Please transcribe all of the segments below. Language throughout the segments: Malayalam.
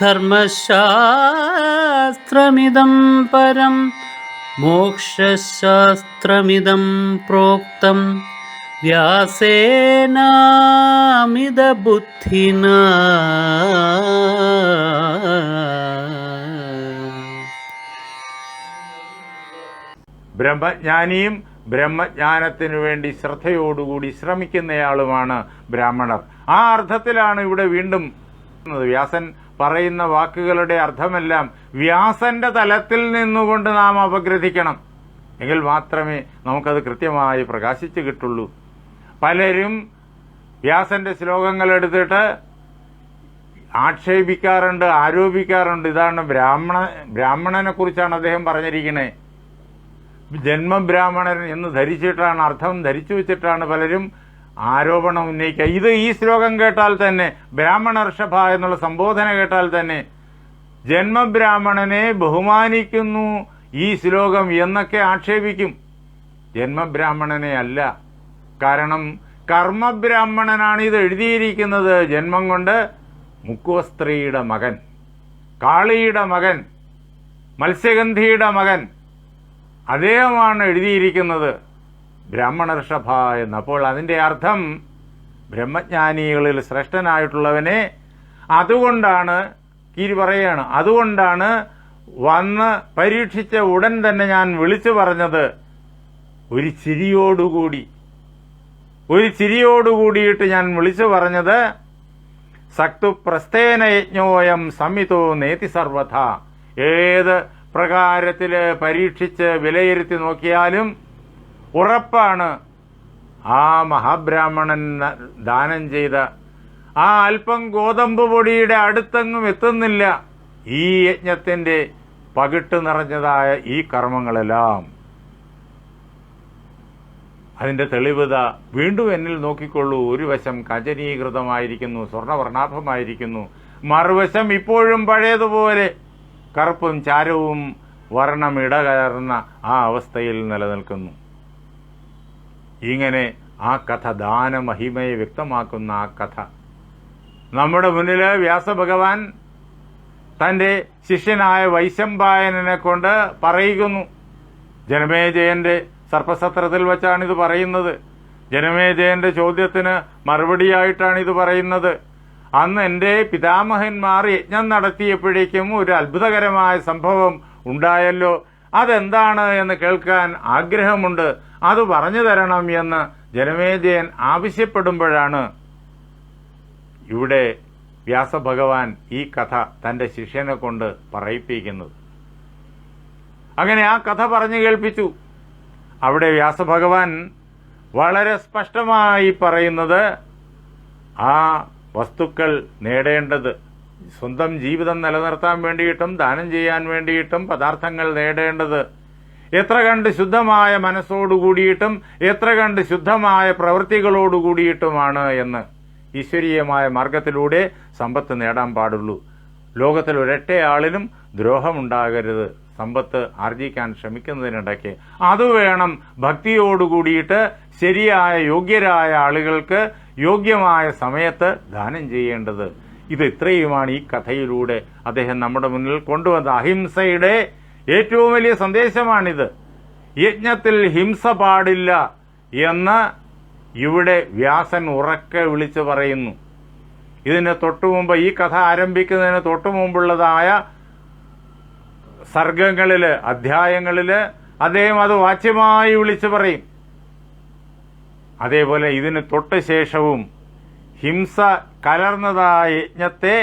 ധർമ്മശാസ്ത്രമിദം പരം മോക്ഷശാസ്ത്രമിതം പ്രോക്തം. വ്യാസേനാമിതബുദ്ധിന. ബ്രഹ്മജ്ഞാനിയും ബ്രഹ്മജ്ഞാനത്തിനു വേണ്ടി ശ്രദ്ധയോടുകൂടി ശ്രമിക്കുന്നയാളുമാണ് ബ്രാഹ്മണർ. ആ അർത്ഥത്തിലാണ് ഇവിടെ വീണ്ടും വ്യാസൻ പറയുന്ന വാക്കുകളുടെ അർത്ഥമെല്ലാം വ്യാസന്റെ തലത്തിൽ നിന്നുകൊണ്ട് നാം അപഗ്രഥിക്കണം. എങ്കിൽ മാത്രമേ നമുക്കത് കൃത്യമായി പ്രകാശിച്ചു കിട്ടുള്ളൂ. പലരും വ്യാസന്റെ ശ്ലോകങ്ങൾ എടുത്തിട്ട് ആക്ഷേപിക്കാറുണ്ട് ആരോപിക്കാറുണ്ട്. ഇതാണ് ബ്രാഹ്മണ ബ്രാഹ്മണനെ കുറിച്ചാണ് അദ്ദേഹം പറഞ്ഞിരിക്കുന്നത് ജന്മബ്രാഹ്മണൻ എന്ന് ധരിച്ചിട്ടാണ് അർത്ഥം ധരിച്ചു വെച്ചിട്ടാണ് പലരും ആരോപണം ഉന്നയിക്കുക. ഇത് ഈ ശ്ലോകം കേട്ടാൽ തന്നെ ബ്രാഹ്മണർഷഭ എന്നുള്ള സംബോധന കേട്ടാൽ തന്നെ ജന്മബ്രാഹ്മണനെ ബഹുമാനിക്കുന്നു ഈ ശ്ലോകം എന്നൊക്കെ ആക്ഷേപിക്കും. ജന്മബ്രാഹ്മണനെ അല്ല. കാരണം കർമ്മബ്രാഹ്മണനാണ് ഇത് എഴുതിയിരിക്കുന്നത്. ജന്മം കൊണ്ട് മുക്കുവസ്ത്രീയുടെ മകൻ കാളിയുടെ മകൻ മത്സ്യഗന്ധിയുടെ മകൻ അദ്ദേഹമാണ് എഴുതിയിരിക്കുന്നത്. ബ്രാഹ്മണർഷഭ എന്ന് അപ്പോൾ അതിന്റെ അർത്ഥം ബ്രഹ്മജ്ഞാനികളിൽ ശ്രേഷ്ഠനായിട്ടുള്ളവനെ അതുകൊണ്ടാണ് കീരി പറയാണ് അതുകൊണ്ടാണ് വന്ന് പരീക്ഷിച്ച ഉടൻ തന്നെ ഞാൻ വിളിച്ചു പറഞ്ഞത്. ഒരു ചിരിയോടുകൂടി ഒരു ചിരിയോടുകൂടിയിട്ട് ഞാൻ വിളിച്ചു പറഞ്ഞത് സക്തു പ്രസ്ഥേന യജ്ഞോയം സമിതോ നേതി സർവഥ. ഏത് പ്രകാരത്തിൽ പരീക്ഷിച്ച് വിലയിരുത്തി നോക്കിയാലും ഉറപ്പാണ് ആ മഹാബ്രാഹ്മണൻ ദാനം ചെയ്ത ആ അല്പം ഗോതമ്പ് പൊടിയുടെ അടുത്തെങ്ങും എത്തുന്നില്ല. ഈ യജ്ഞത്തിന്റെ പകിട്ട് നിറഞ്ഞതായ ഈ കർമ്മങ്ങളെല്ലാം. അതിന്റെ തെളിവത വീണ്ടും എന്നിൽ നോക്കിക്കൊള്ളൂ. ഒരു വശം കജനീകൃതമായിരിക്കുന്നു സ്വർണവർണാഭമായിരിക്കുന്നു മറുവശം ഇപ്പോഴും പഴയതുപോലെ കറുപ്പും ചാരവും വർണം ഇടകലർന്ന ആ അവസ്ഥയിൽ നിലനിൽക്കുന്നു. ഇങ്ങനെ ആ കഥ ദാനമഹിമയെ വ്യക്തമാക്കുന്ന ആ കഥ. നമ്മുടെ മുന്നിൽ വ്യാസഭഗവാൻ തന്റെ ശിഷ്യനായ വൈശംപായനെ കൊണ്ട് പറയുന്നു. ജനമേജയന്റെ സർപ്പസത്രത്തിൽ വെച്ചാണ് ഇത് പറയുന്നത് ജനമേജയന്റെ ചോദ്യത്തിന് മറുപടിയായിട്ടാണ് ഇത് പറയുന്നത്. അന്ന് എന്റെ പിതാമഹന്മാർ യജ്ഞം നടത്തിയപ്പോഴേക്കും ഒരു അത്ഭുതകരമായ സംഭവം ഉണ്ടായല്ലോ. അതെന്താണ് എന്ന് കേൾക്കാൻ ആഗ്രഹമുണ്ട്. അത് പറഞ്ഞു തരണം എന്ന് ജനമേജയൻ ആവശ്യപ്പെടുമ്പോഴാണ് ഇവിടെ വ്യാസഭഗവാൻ ഈ കഥ തന്റെ ശിഷ്യനെ കൊണ്ട് പറയിപ്പിക്കുന്നത്. അങ്ങനെ ആ കഥ പറഞ്ഞു കേൾപ്പിച്ചു. അവിടെ വ്യാസഭഗവാൻ വളരെ സ്പഷ്ടമായി പറയുന്നത് ആ വസ്തുക്കൾ നേടേണ്ടത് സ്വന്തം ജീവിതം നിലനിർത്താൻ വേണ്ടിയിട്ടും ദാനം ചെയ്യാൻ വേണ്ടിയിട്ടും പദാർത്ഥങ്ങൾ നേടേണ്ടത് എത്ര കണ്ട് ശുദ്ധമായ മനസ്സോടുകൂടിയിട്ടും എത്ര കണ്ട് ശുദ്ധമായ പ്രവൃത്തികളോടുകൂടിയിട്ടുമാണ് എന്ന് ഈശ്വരീയമായ മാർഗത്തിലൂടെ സമ്പത്ത് നേടാൻ പാടുള്ളൂ. ലോകത്തിൽ ഒരൊറ്റയാളിനും ദ്രോഹമുണ്ടാകരുത്. സമ്പത്ത് ആർജിക്കാൻ ശ്രമിക്കുന്നതിനിടയ്ക്ക്. അത് വേണം ഭക്തിയോടുകൂടിയിട്ട് ശരിയായ യോഗ്യരായ ആളുകൾക്ക് യോഗ്യമായ സമയത്ത് ദാനം ചെയ്യേണ്ടത്. ഇത് ഇത്രയുമാണ് ഈ കഥയിലൂടെ അദ്ദേഹം നമ്മുടെ മുന്നിൽ കൊണ്ടുവന്ന അഹിംസയുടെ ഏറ്റവും വലിയ സന്ദേശമാണിത്. യജ്ഞത്തിൽ ഹിംസ പാടില്ല എന്ന് ഇവിടെ വ്യാസൻ ഉറക്കെ വിളിച്ചു പറയുന്നു. ഇതിന് തൊട്ടുമുമ്പ് ഈ കഥ ആരംഭിക്കുന്നതിന് തൊട്ടുമുമ്പുള്ളതായ സർഗങ്ങളിൽ അധ്യായങ്ങളിൽ അദ്ദേഹം അത് വാച്യമായി വിളിച്ചു പറയും. അതേപോലെ ഇതിന് തൊട്ട് ശേഷവും ഹിംസ കലർന്നതായ യജ്ഞത്തെ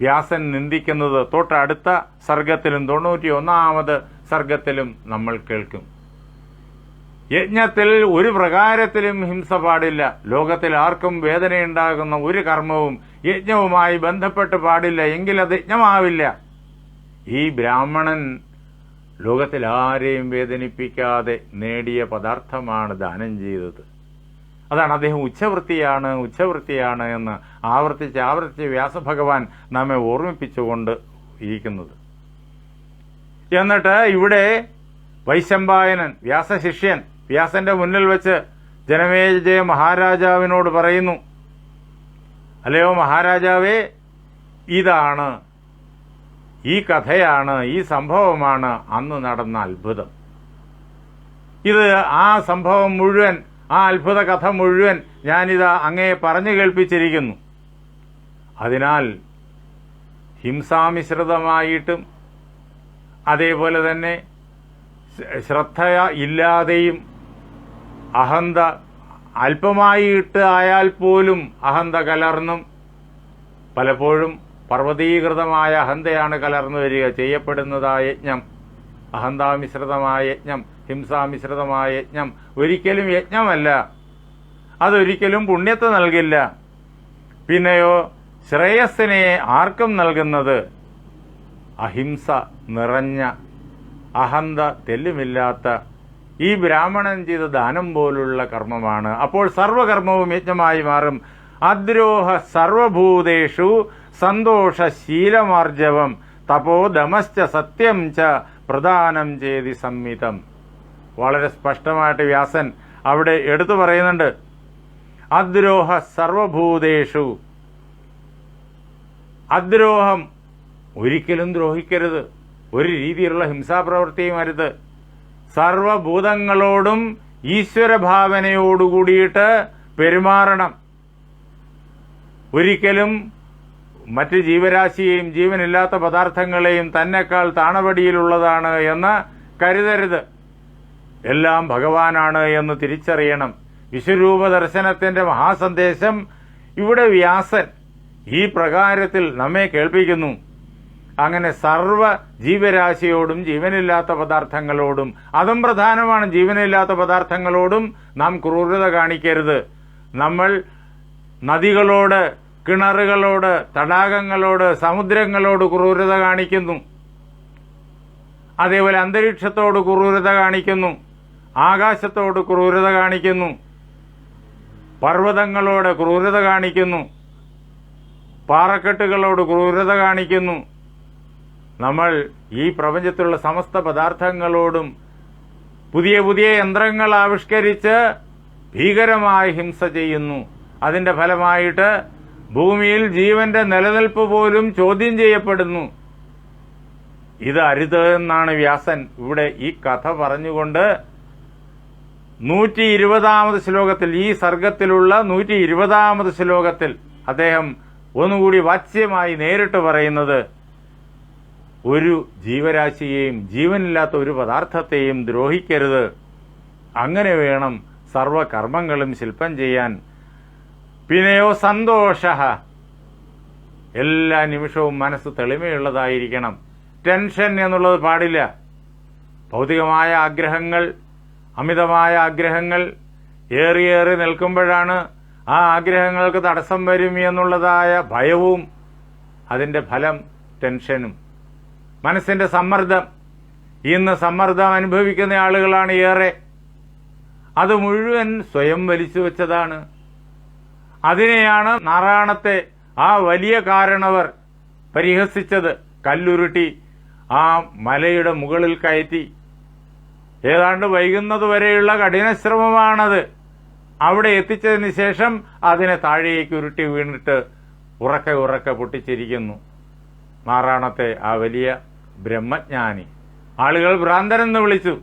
വ്യാസൻ നിന്ദിക്കുന്നത് തൊട്ടടുത്ത സർഗത്തിലും തൊണ്ണൂറ്റി ഒന്നാമത് സർഗത്തിലും നമ്മൾ കേൾക്കും. യജ്ഞത്തിൽ ഒരു പ്രകാരത്തിലും ഹിംസ പാടില്ല. ലോകത്തിൽ ആർക്കും വേദനയുണ്ടാകുന്ന ഒരു കർമ്മവും യജ്ഞവുമായി ബന്ധപ്പെട്ട് പാടില്ല. എങ്കിൽ അത് യജ്ഞമാവില്ല. ഈ ബ്രാഹ്മണൻ ലോകത്തിൽ ആരെയും വേദനിപ്പിക്കാതെ നേടിയ പദാർത്ഥമാണ് ദാനം ചെയ്തത്. അതാണ് അദ്ദേഹം ഉച്ചവൃത്തിയാണ് ഉച്ചവൃത്തിയാണ് എന്ന് ആവർത്തിച്ച് ആവർത്തിച്ച് വ്യാസഭഗവാൻ നമ്മെ ഓർമ്മിപ്പിച്ചുകൊണ്ട് ഇരിക്കുന്നത്. എന്നിട്ട് ഇവിടെ വൈശമ്പായനൻ വ്യാസശിഷ്യൻ വ്യാസന്റെ മുന്നിൽ വെച്ച് ജനമേജയ മഹാരാജാവിനോട് പറയുന്നു അല്ലയോ മഹാരാജാവേ ഇതാണ് ഈ കഥയാണ് ഈ സംഭവമാണ് അന്ന് നടന്ന അത്ഭുതം. ഇത് ആ സംഭവം മുഴുവൻ ആ അത്ഭുത കഥ മുഴുവൻ ഞാനിതാ അങ്ങയെ പറഞ്ഞു കേൾപ്പിച്ചിരിക്കുന്നു. അതിനാൽ ഹിംസാമിശ്രിതമായിട്ടും അതേപോലെ തന്നെ ശ്രദ്ധ ഇല്ലാതെയും അഹന്ത അല്പമായിട്ട് ആയാൽ പോലും അഹന്ത കലർന്നും പലപ്പോഴും പർവതീകൃതമായ അഹന്തയാണ് കലർന്നു വരിക. ചെയ്യപ്പെടുന്നതായ യജ്ഞം അഹന്താമിശ്രിതമായ യജ്ഞം ഹിംസാമിശ്രിതമായ യജ്ഞം ഒരിക്കലും യജ്ഞമല്ല. അതൊരിക്കലും പുണ്യത്തെ നൽകില്ല. പിന്നെയോ ശ്രേയസ്സിനെ ആർക്കും നൽകുന്നത്? അഹിംസ നിറഞ്ഞ അഹന്ത തെല്ലുമില്ലാത്ത ഈ ബ്രാഹ്മണൻ ചെയ്ത ദാനം പോലുള്ള കർമ്മമാണ്. അപ്പോൾ സർവകർമ്മവും യജ്ഞമായി മാറും. അദ്രോഹ സർവഭൂതേഷു തപോ തപോദമശ്ച സത്യം ച പ്രദാനം ചെയ്തി സംമിതം വളരെ സ്പഷ്ടമായിട്ട് വ്യാസൻ അവിടെ എടുത്തു പറയുന്നുണ്ട്. അദ്രോഹ സർവഭൂതേഷു. അദ്രോഹം ഒരിക്കലും ദ്രോഹിക്കരുത്. ഒരു രീതിയിലുള്ള ഹിംസാപ്രവൃത്തിയും അരുത്. സർവഭൂതങ്ങളോടും ഈശ്വരഭാവനയോടുകൂടിയിട്ട് പെരുമാറണം. ഒരിക്കലും മറ്റ് ജീവരാശിയെയും ജീവനില്ലാത്ത പദാർത്ഥങ്ങളെയും തന്നെക്കാൾ താണപടിയിലുള്ളതാണ് എന്ന് കരുതരുത്. എല്ലാം ഭഗവാനാണ് എന്ന് തിരിച്ചറിയണം. വിശ്വരൂപ ദർശനത്തിന്റെ മഹാസന്ദേശം ഇവിടെ വ്യാസൻ ഈ പ്രകാരത്തിൽ നമ്മെ കേൾപ്പിക്കുന്നു. അങ്ങനെ സർവ ജീവരാശിയോടും ജീവനില്ലാത്ത പദാർത്ഥങ്ങളോടും അതും പ്രധാനമാണ് ജീവനില്ലാത്ത പദാർത്ഥങ്ങളോടും നാം ക്രൂരത കാണിക്കരുത്. നമ്മൾ നദികളോട് കിണറുകളോട് തടാകങ്ങളോട് സമുദ്രങ്ങളോട് ക്രൂരത കാണിക്കുന്നു. അതേപോലെ അന്തരീക്ഷത്തോട് ക്രൂരത കാണിക്കുന്നു. ആകാശത്തോട് ക്രൂരത കാണിക്കുന്നു. പർവതങ്ങളോട് ക്രൂരത കാണിക്കുന്നു. പാറക്കെട്ടുകളോട് ക്രൂരത കാണിക്കുന്നു. നമ്മൾ ഈ പ്രപഞ്ചത്തിലുള്ള സമസ്ത പദാർത്ഥങ്ങളോടും പുതിയ പുതിയ യന്ത്രങ്ങൾ ആവിഷ്കരിച്ച് ഭീകരമായ ഹിംസ ചെയ്യുന്നു. അതിന്റെ ഫലമായിട്ട് ഭൂമിയിൽ ജീവന്റെ നിലനിൽപ്പ് പോലും ചോദ്യം ചെയ്യപ്പെടുന്നു. ഇത് അരുത് എന്നാണ് വ്യാസൻ ഇവിടെ ഈ കഥ പറഞ്ഞുകൊണ്ട് നൂറ്റി ഇരുപതാമത് ശ്ലോകത്തിൽ ഈ സർഗത്തിലുള്ള നൂറ്റി ഇരുപതാമത് ശ്ലോകത്തിൽ അദ്ദേഹം ഒന്നുകൂടി വാച്യമായി നേരിട്ട് പറയുന്നത് ഒരു ജീവരാശിയെയും ജീവനില്ലാത്ത ഒരു പദാർത്ഥത്തെയും ദ്രോഹിക്കരുത്. അങ്ങനെ വേണം സർവകർമ്മങ്ങളും ശില്പം ചെയ്യാൻ. പിന്നെയോ സന്തോഷ എല്ലാ നിമിഷവും മനസ്സ് തെളിമയുള്ളതായിരിക്കണം. ടെൻഷൻ എന്നുള്ളത് പാടില്ല. ഭൗതികമായ ആഗ്രഹങ്ങൾ അമിതമായ ആഗ്രഹങ്ങൾ ഏറിയേറി നിൽക്കുമ്പോഴാണ് ആ ആഗ്രഹങ്ങൾക്ക് തടസ്സം വരും എന്നുള്ളതായ ഭയവും അതിന്റെ ഫലം ടെൻഷനും. മനസ്സിന്റെ സമ്മർദ്ദം. ഇന്ന് സമ്മർദ്ദം അനുഭവിക്കുന്ന ആളുകളാണ് ഏറെ. അത് മുഴുവൻ സ്വയം വലിച്ചു വെച്ചതാണ്. അതിനെയാണ് നാരായണത്തെ ആ വലിയ കാരണവർ പരിഹസിച്ചത്. കല്ലുരുട്ടി ആ മലയുടെ മുകളിൽ കയറ്റി ഏതാണ്ട് വൈകുന്നത് വരെയുള്ള കഠിനശ്രമമാണത്. അവിടെ എത്തിച്ചതിന് ശേഷം അതിനെ താഴേക്ക് ഉരുട്ടി വീണിട്ട് ഉറക്കെ ഉറക്കെ പൊട്ടിച്ചിരിക്കുന്നു. മാറാണത്തെ ആ വലിയ ബ്രഹ്മജ്ഞാനി. ആളുകൾ ഭ്രാന്തരെന്ന് വിളിച്ചു.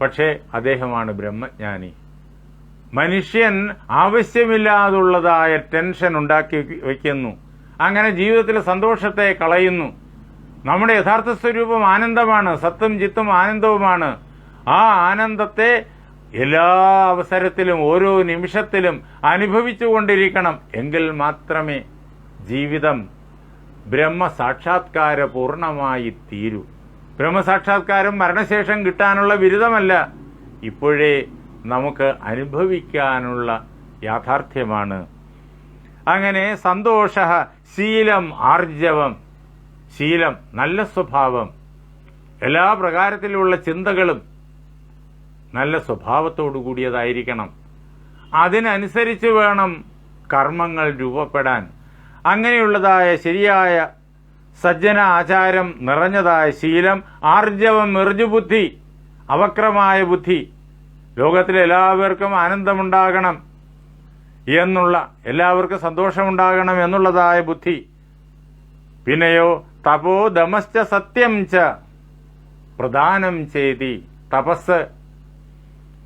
പക്ഷേ അദ്ദേഹമാണ് ബ്രഹ്മജ്ഞാനി. മനുഷ്യൻ ആവശ്യമില്ലാതുള്ളതായ ടെൻഷൻ ഉണ്ടാക്കി വയ്ക്കുന്നു. അങ്ങനെ ജീവിതത്തിലെ സന്തോഷത്തെ കളയുന്നു. നമ്മുടെ യഥാർത്ഥ സ്വരൂപം ആനന്ദമാണ് സത്തും ചിത്തും ആനന്ദവുമാണ്. ആ ആനന്ദത്തെ എല്ലാ അവസരത്തിലും ഓരോ നിമിഷത്തിലും അനുഭവിച്ചുകൊണ്ടിരിക്കണം എങ്കിൽ മാത്രമേ ജീവിതം ബ്രഹ്മസാക്ഷാത്കാര പൂർണമായി തീരൂ. ബ്രഹ്മസാക്ഷാത്കാരം മരണശേഷം കിട്ടാനുള്ള ബിരുദമല്ല. ഇപ്പോഴേ നമുക്ക് അനുഭവിക്കാനുള്ള യാഥാർത്ഥ്യമാണ്. അങ്ങനെ സന്തോഷ ശീലം ആർജവം ശീലം നല്ല സ്വഭാവം എല്ലാ പ്രകാരത്തിലുള്ള ചിന്തകളും നല്ല സ്വഭാവത്തോടു കൂടിയതായിരിക്കണം. അതിനനുസരിച്ച് വേണം കർമ്മങ്ങൾ രൂപപ്പെടാൻ. അങ്ങനെയുള്ളതായ ശരിയായ സജ്ജന ആചാരം നിറഞ്ഞതായ ശീലം ആർജവം മെറുജുബുദ്ധി അവക്രമായ ബുദ്ധി ലോകത്തിലെ എല്ലാവർക്കും ആനന്ദമുണ്ടാകണം എന്നുള്ള എല്ലാവർക്കും സന്തോഷമുണ്ടാകണം എന്നുള്ളതായ ബുദ്ധി. പിന്നെയോ തപോ ദമശ്ച സത്യം ച. പ്രദാനം ചെയ്തി തപസ്.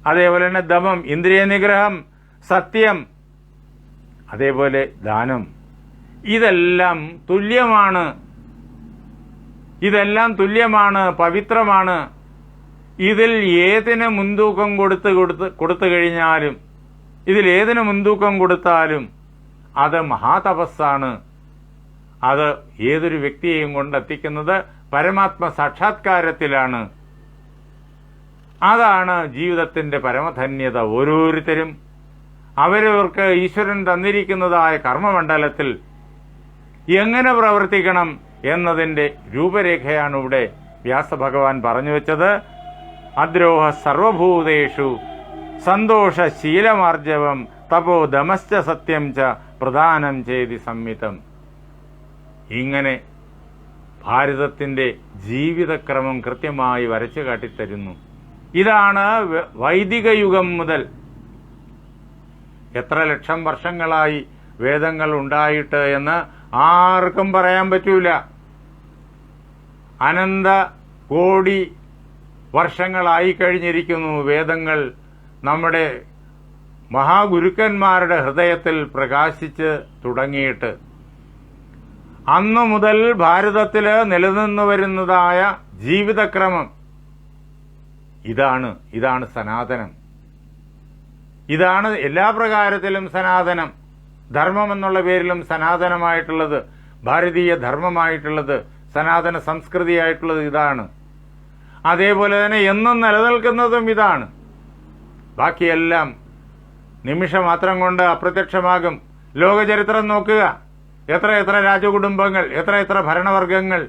അതേപോലെ തന്നെ ദമം ഇന്ദ്രിയ നിഗ്രഹം സത്യം. അതേപോലെ ദാനം. ഇതെല്ലാം തുല്യമാണ്. ഇതെല്ലാം തുല്യമാണ് പവിത്രമാണ്. ഇതിൽ ഏതിന് മുൻതൂക്കം കൊടുത്ത് കൊടുത്ത് കൊടുത്തു കഴിഞ്ഞാലും ഇതിൽ ഏതിന് മുൻതൂക്കം കൊടുത്താലും അത് മഹാതപസ്സാണ്. അത് ഏതൊരു വ്യക്തിയെയും കൊണ്ടെത്തിക്കുന്നത് പരമാത്മ സാക്ഷാത്കാരത്തിലാണ്. അതാണ് ജീവിതത്തിന്റെ പരമധന്യത ഓരോരുത്തരും. അവരവർക്ക് ഈശ്വരൻ തന്നിരിക്കുന്നതായ കർമ്മമണ്ഡലത്തിൽ എങ്ങനെ പ്രവർത്തിക്കണം എന്നതിന്റെ രൂപരേഖയാണ് ഇവിടെ വ്യാസഭഗവാൻ പറഞ്ഞു വെച്ചത്. അദ്രോഹ സർവഭൂതേഷു സന്തോഷ ശീലമാർജവം തപോ ദമശ്ച സത്യം ച പ്രധാനം ചെയ്തി സംമിതം ഇങ്ങനെ ഭാരതത്തിന്റെ ജീവിതക്രമം കൃത്യമായി വരച്ചു കാട്ടിത്തരുന്നു. ഇതാണ് വൈദിക യുഗം മുതൽ എത്ര ലക്ഷം വർഷങ്ങളായി വേദങ്ങൾ ഉണ്ടായിട്ട് എന്ന് ആർക്കും പറയാൻ പറ്റൂല. അനന്ത കോടി വർഷങ്ങളായി കഴിഞ്ഞിരിക്കുന്നു വേദങ്ങൾ നമ്മുടെ മഹാഗുരുക്കന്മാരുടെ ഹൃദയത്തിൽ പ്രകാശിച്ച് തുടങ്ങിയിട്ട്. അന്നു മുതൽ ഭാരതത്തിൽ നിലനിന്നു വരുന്നതായ ജീവിതക്രമം. ഇതാണ് ഇതാണ് സനാതനം. ഇതാണ് എല്ലാ പ്രകാരത്തിലും സനാതനം. ധർമ്മം എന്നുള്ള പേരിലും സനാതനമായിട്ടുള്ളത് ഭാരതീയ ധർമ്മമായിട്ടുള്ളത് സനാതന സംസ്കൃതിയായിട്ടുള്ളത് ഇതാണ്. അതേപോലെ തന്നെ എന്നും നിലനിൽക്കുന്നതും ഇതാണ്. ബാക്കിയെല്ലാം നിമിഷം മാത്രം കൊണ്ട് അപ്രത്യക്ഷമാകും. ലോകചരിത്രം നോക്കുക. എത്ര എത്ര രാജകുടുംബങ്ങൾ എത്ര എത്ര ഭരണവർഗങ്ങൾ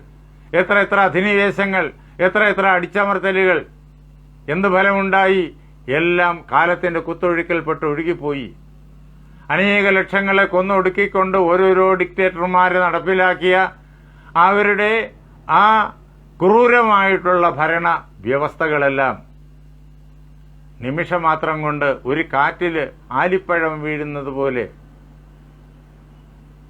എത്ര എത്ര അധിനിവേശങ്ങൾ എത്ര എത്ര അടിച്ചമർത്തലുകൾ എന്ത് ഫലമുണ്ടായി? എല്ലാം കാലത്തിന്റെ കുത്തൊഴുക്കിൽപ്പെട്ട് ഒഴുകിപ്പോയി. അനേക ലക്ഷങ്ങളെ കൊന്നൊടുക്കിക്കൊണ്ട് ഓരോരോ ഡിക്റ്റേറ്റർമാരെ നടപ്പിലാക്കിയ അവരുടെ ആ ക്രൂരമായിട്ടുള്ള ഭരണ വ്യവസ്ഥകളെല്ലാം നിമിഷമാത്രം കൊണ്ട് ഒരു കാറ്റിൽ ആലിപ്പഴം വീഴുന്നത് പോലെ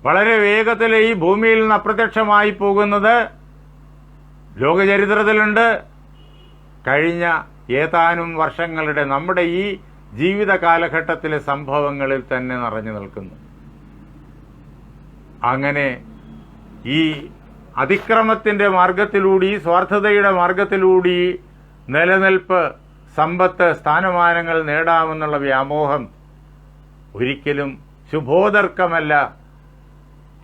വളരെ വേഗത്തിൽ ഈ ഭൂമിയിൽ നിന്ന് അപ്രത്യക്ഷമായി പോകുന്നത് ലോകചരിത്രത്തിലുണ്ട്. കഴിഞ്ഞ ഏതാനും വർഷങ്ങളുടെ നമ്മുടെ ഈ ജീവിത കാലഘട്ടത്തിലെ സംഭവങ്ങളിൽ തന്നെ നിറഞ്ഞു നിൽക്കുന്നു. അങ്ങനെ ഈ അതിക്രമത്തിന്റെ മാർഗത്തിലൂടെ സ്വാർത്ഥതയുടെ മാർഗത്തിലൂടെ നിലനിൽപ്പ് സമ്പത്ത് സ്ഥാനമാനങ്ങൾ നേടാമെന്നുള്ള വ്യാമോഹം ഒരിക്കലും ശുഭോദർക്കമല്ല.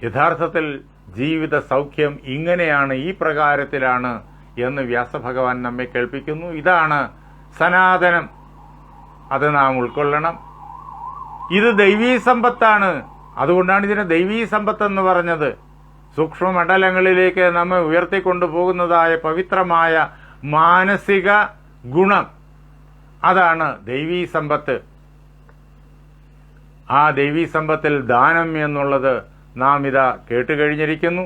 യഥാർത്ഥത്തിൽ ജീവിത സൗഖ്യം ഇങ്ങനെയാണ് ഈ പ്രകാരത്തിലാണ് എന്ന് വ്യാസഭഗവാൻ നമ്മെ കേൾപ്പിക്കുന്നു. ഇതാണ് സനാതനം. അത് നാം ഉൾക്കൊള്ളണം. ഇത് ദൈവീ സമ്പത്താണ്. അതുകൊണ്ടാണ് ഇതിനെ ദൈവീ സമ്പത്ത് എന്ന് പറഞ്ഞത്. സൂക്ഷ്മമണ്ഡലങ്ങളിലേക്ക് നമ്മെ ഉയർത്തിക്കൊണ്ടുപോകുന്നതായ പവിത്രമായ മാനസിക ഗുണം. അതാണ് ദൈവീ സമ്പത്ത്. ആ ദൈവീ സമ്പത്തിൽ ദാനം എന്നുള്ളത് നാം ഇതാ കേട്ടുകഴിഞ്ഞിരിക്കുന്നു.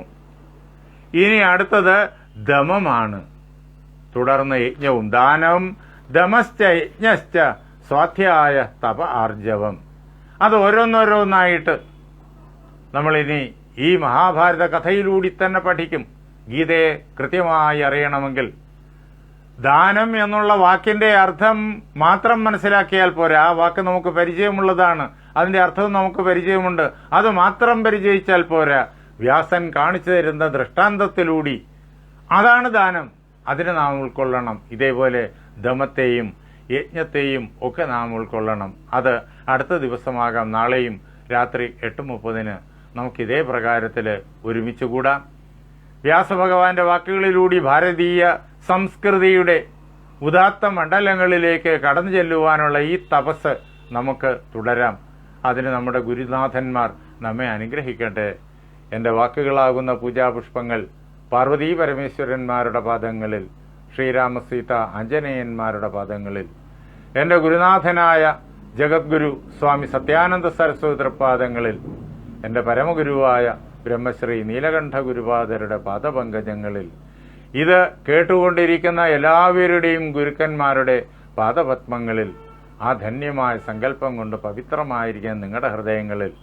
ഇനി അടുത്തത് ദമമാണ്. തുടർന്ന് യജ്ഞവും ദാനവും ദമശ്ച യജ്ഞശ്ച സ്വാധ്യായ തപ ആർജവം. അത് ഓരോന്നോരോന്നായിട്ട് നമ്മളിനി ഈ മഹാഭാരത കഥയിലൂടി തന്നെ പഠിക്കും. ഗീതയെ കൃത്യമായി അറിയണമെങ്കിൽ ദാനം എന്നുള്ള വാക്കിന്റെ അർത്ഥം മാത്രം മനസ്സിലാക്കിയാൽ പോരാ. ആ വാക്ക് നമുക്ക് പരിചയമുള്ളതാണ്. അതിന്റെ അർത്ഥവും നമുക്ക് പരിചയമുണ്ട്. അത് മാത്രം പരിചയിച്ചാൽ പോരാ. വ്യാസൻ കാണിച്ചു തരുന്ന ദൃഷ്ടാന്തത്തിലൂടി അതാണ് ദാനം. അതിനെ നാം ഉൾക്കൊള്ളണം. ഇതേപോലെ ദമത്തെയും യജ്ഞത്തെയും ഒക്കെ നാം ഉൾക്കൊള്ളണം. അത് അടുത്ത ദിവസമാകാം. നാളെയും രാത്രി എട്ട് മുപ്പതിന് നമുക്ക് ഇതേ പ്രകാരത്തിൽ ഒരുമിച്ച് കൂടാം. വ്യാസഭഗവാന്റെ വാക്കുകളിലൂടെ ഭാരതീയ സംസ്കൃതിയുടെ ഉദാത്ത മണ്ഡലങ്ങളിലേക്ക് കടന്നു ചെല്ലുവാനുള്ള ഈ തപസ് നമുക്ക് തുടരാം. അതിന് നമ്മുടെ ഗുരുനാഥന്മാർ നമ്മെ അനുഗ്രഹിക്കട്ടെ. എന്റെ വാക്കുകളാകുന്ന പൂജാപുഷ്പങ്ങൾ പാർവതീ പരമേശ്വരന്മാരുടെ പാദങ്ങളിൽ ശ്രീരാമസീത അഞ്ജനേയന്മാരുടെ പാദങ്ങളിൽ എന്റെ ഗുരുനാഥനായ ജഗദ്ഗുരു സ്വാമി സത്യാനന്ദ സരസ്വതി പാദങ്ങളിൽ എന്റെ പരമഗുരുവായ ബ്രഹ്മശ്രീ നീലകണ്ഠ ഗുരുപാദരുടെ പാദപങ്കജങ്ങളിൽ ഇത് കേട്ടുകൊണ്ടിരിക്കുന്ന എല്ലാവരുടെയും ഗുരുക്കന്മാരുടെ പാദപത്മങ്ങളിൽ ആ ധന്യമായ സങ്കല്പം കൊണ്ട് പവിത്രമായിരിക്കാൻ നിങ്ങളുടെ ഹൃദയങ്ങളിൽ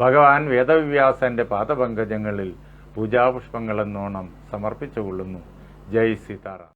ഭഗവാൻ വേദവ്യാസന്റെ പാദപങ്കജങ്ങളിൽ പൂജാപുഷ്പങ്ങളെന്നോണം സമർപ്പിച്ചുകൊള്ളുന്നു. ജയ് സീതാറാം.